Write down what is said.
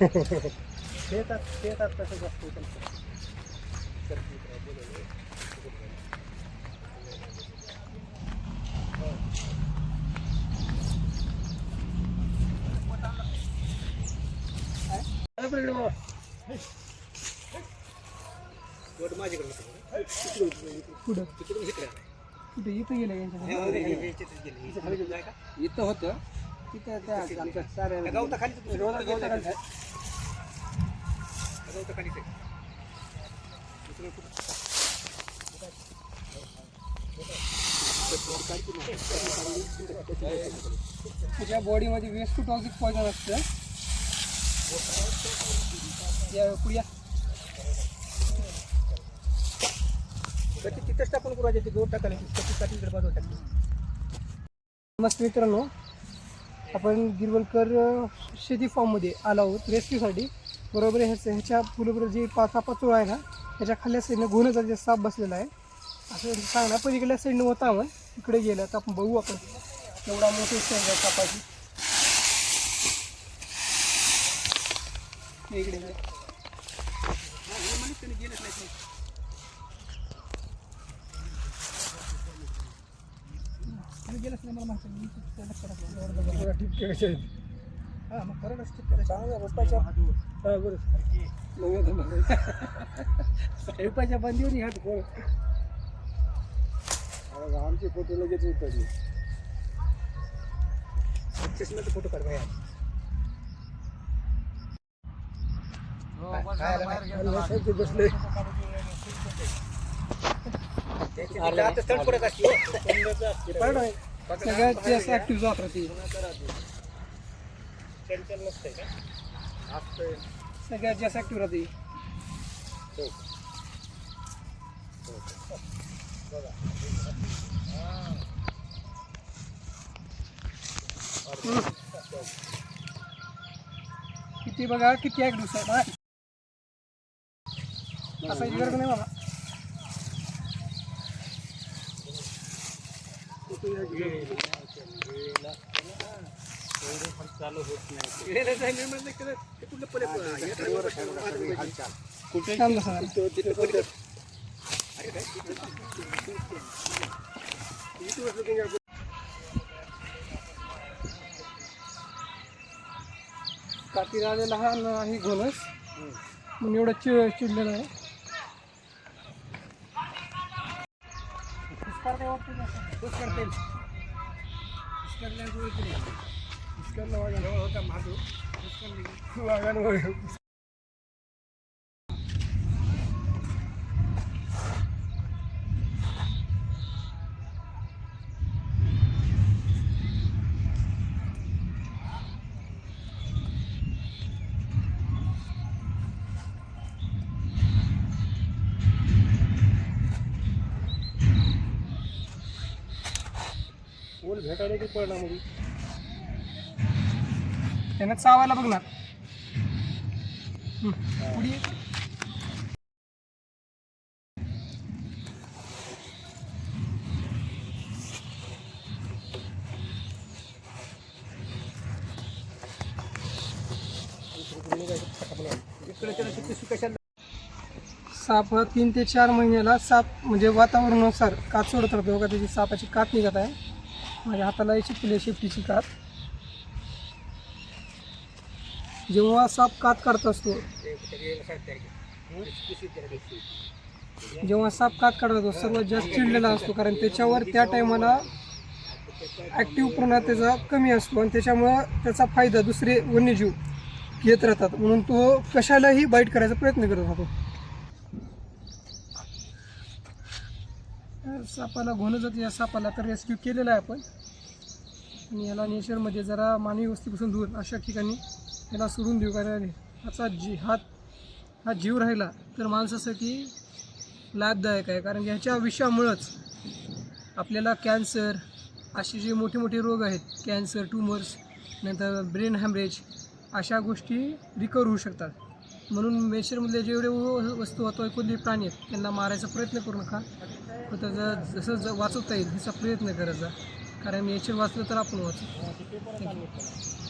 शेतात शेतात कसं जास्त आलाय. कुठे इथं गेलं यांच्या हे हे- हे. इथं खाली होतं तिथं त्या आमच्या साऱ्या. गवता- गवताखालीच आहे. त्या गवताखालीच आहे. बॉडीमध्ये वेस्ट टू टॉक्सिक पॉयझन असतं या पुढे कधी तिथंच टाकून कुरायचे ते गवत टाकायला कधी काठी इकडे बाजूला टाकली मस्त मित्रांनो आपण गिरवलकर शेती फॉर्ममध्ये आलो आहोत रेस्क्यूसाठी बरोबर ह्याचं ह्याच्या पुढे जे पाचा पाचोळा आहे ना त्याच्या खाल्ल्या साईडनं घोण्याचा जे साप बसलेला आहे असं सांगणार. पलीकडल्या साईडनं होता आपण इकडे गेलं तर आपण बघू आपण. एवढा मोठी शेंग आहे सापाची. इकडे गेलंच नाही मला माहिती. स्वयंपाच्या बंदीवर ह्या कोण आमचे फ़ोटो लगेच उतरले चष्म्याचे फ़ोटो काढ बाहेर बसले सगळ्यात जास्त ऍक्टिव्ह जात राहते सगळ्यात जास्त ऍक्टिव्ह राहते हम्म. किती बघा किती ऍक्टिव्ह आहे बघा असायची गरज नाही मला छान बसा कातीला आलेला हा नाही घोणस म्हणून एवढं चिड चिडलेलं आहे. पुष्कर काय वाटतं पुष्कर तेल. पुष्करला जो इकडे आहे. पुष्करला वागा. पुष्कर नाही. त्यांना चावायला बघणार. पुढे साप हा तीन ते चार महिन्याला साप म्हणजे वातावरणानुसार कात सोडत राहतो. बघा त्याची सापाची कात निघत आहे. माझ्या हाताला याची फुले शेपटीची कात. जेव्हा साप कात काढत असतो. जेव्हा साप कात काढत असतो सर्वात जास्त चिडलेला असतो कारण त्याच्यावर त्या टायमाला पूर्ण त्याचा कमी असतो आणि त्याच्यामुळं त्याचा फायदा दुसरे वन्यजीव घेत राहतात. म्हणून तो कशालाही बाईट करायचा प्रयत्न करत राहतो. सापाला घोणं जाते या सापाला तर रेस्क्यू केलेला आहे आपण. आणि याला नेचरमध्ये जरा मानवी वस्तीपासून दूर अशा ठिकाणी याला सोडून देऊ कारण ह्याचा जी हात हा जीव राहिला तर माणसासाठी लाभदायक आहे. कारण ह्याच्या विषामुळंच आपल्याला कॅन्सर असे जे मोठे मोठे रोग आहेत कॅन्सर ट्यूमर्स नंतर ब्रेन हॅमरेज अशा गोष्टी रिकवर होऊ शकतात. म्हणून मेशरमधले जेवढे वस्तू होतो कोणते प्राणी आहेत त्यांना मारायचा प्रयत्न करू नका. त्याचा त्याचं जसं ज वाचवता येईल ह्याचा प्रयत्न करायचा कारण नेचर वाचलं तर आपण वाचू. थँक्यू.